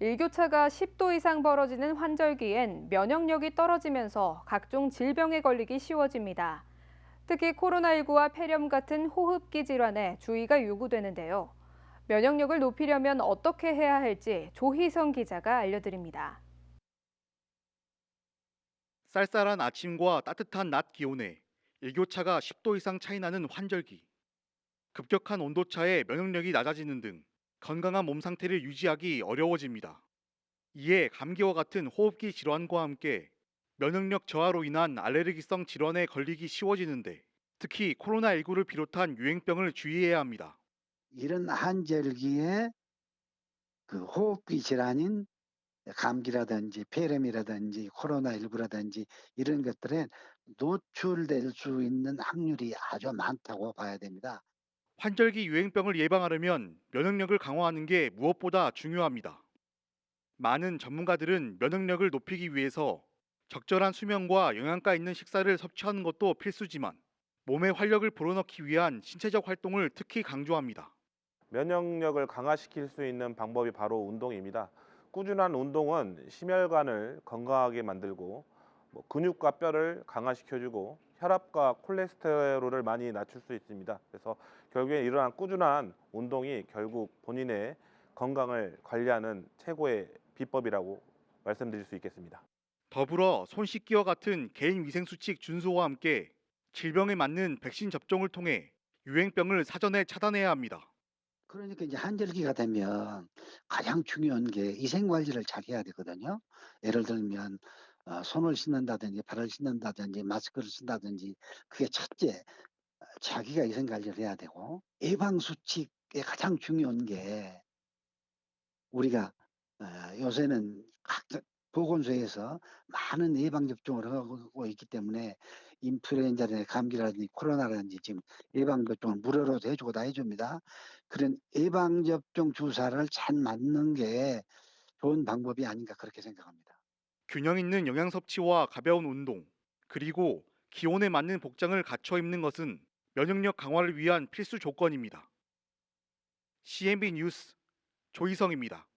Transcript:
일교차가 10도 이상 벌어지는 환절기엔 면역력이 떨어지면서 각종 질병에 걸리기 쉬워집니다. 특히 코로나19와 폐렴 같은 호흡기 질환에 주의가 요구되는데요. 면역력을 높이려면 어떻게 해야 할지 조희성 기자가 알려드립니다. 쌀쌀한 아침과 따뜻한 낮 기온에 일교차가 10도 이상 차이 나는 환절기. 급격한 온도차에 면역력이 낮아지는 등 건강한 몸 상태를 유지하기 어려워집니다. 이에 감기와 같은 호흡기 질환과 함께 면역력 저하로 인한 알레르기성 질환에 걸리기 쉬워지는데 특히 코로나19를 비롯한 유행병을 주의해야 합니다. 이런 한절기에 그 호흡기 질환인 감기라든지 폐렴이라든지 코로나19라든지 이런 것들에 노출될 수 있는 확률이 아주 많다고 봐야 됩니다. 환절기 유행병을 예방하려면 면역력을 강화하는 게 무엇보다 중요합니다. 많은 전문가들은 면역력을 높이기 위해서 적절한 수면과 영양가 있는 식사를 섭취하는 것도 필수지만 몸의 활력을 불어넣기 위한 신체적 활동을 특히 강조합니다. 면역력을 강화시킬 수 있는 방법이 바로 운동입니다. 꾸준한 운동은 심혈관을 건강하게 만들고 뭐 근육과 뼈를 강화시켜주고 혈압과 콜레스테롤을 많이 낮출 수 있습니다. 그래서 결국에 이러한 꾸준한 운동이 결국 본인의 건강을 관리하는 최고의 비법이라고 말씀드릴 수 있겠습니다. 더불어 손 씻기와 같은 개인 위생 수칙 준수와 함께 질병에 맞는 백신 접종을 통해 유행병을 사전에 차단해야 합니다. 그러니까 이제 한절기가 되면 가장 중요한 게 위생 관리를 잘 해야 되거든요. 예를 들면 어, 손을 씻는다든지 발을 씻는다든지 마스크를 쓴다든지 그게 첫째 어, 자기가 위생 관리를 해야 되고 예방 수칙에 가장 중요한 게 우리가 어, 요새는 각 보건소에서 많은 예방 접종을 하고 있기 때문에 인플루엔자나 감기라든지 코로나라든지 지금 예방 접종을 무료로도 해주고 다 해줍니다. 그런 예방 접종 주사를 잘 맞는 게 좋은 방법이 아닌가 그렇게 생각합니다. 균형 있는 영양 섭취와 가벼운 운동, 그리고 기온에 맞는 복장을 갖춰 입는 것은 면역력 강화를 위한 필수 조건입니다. CNB 뉴스 조희성입니다.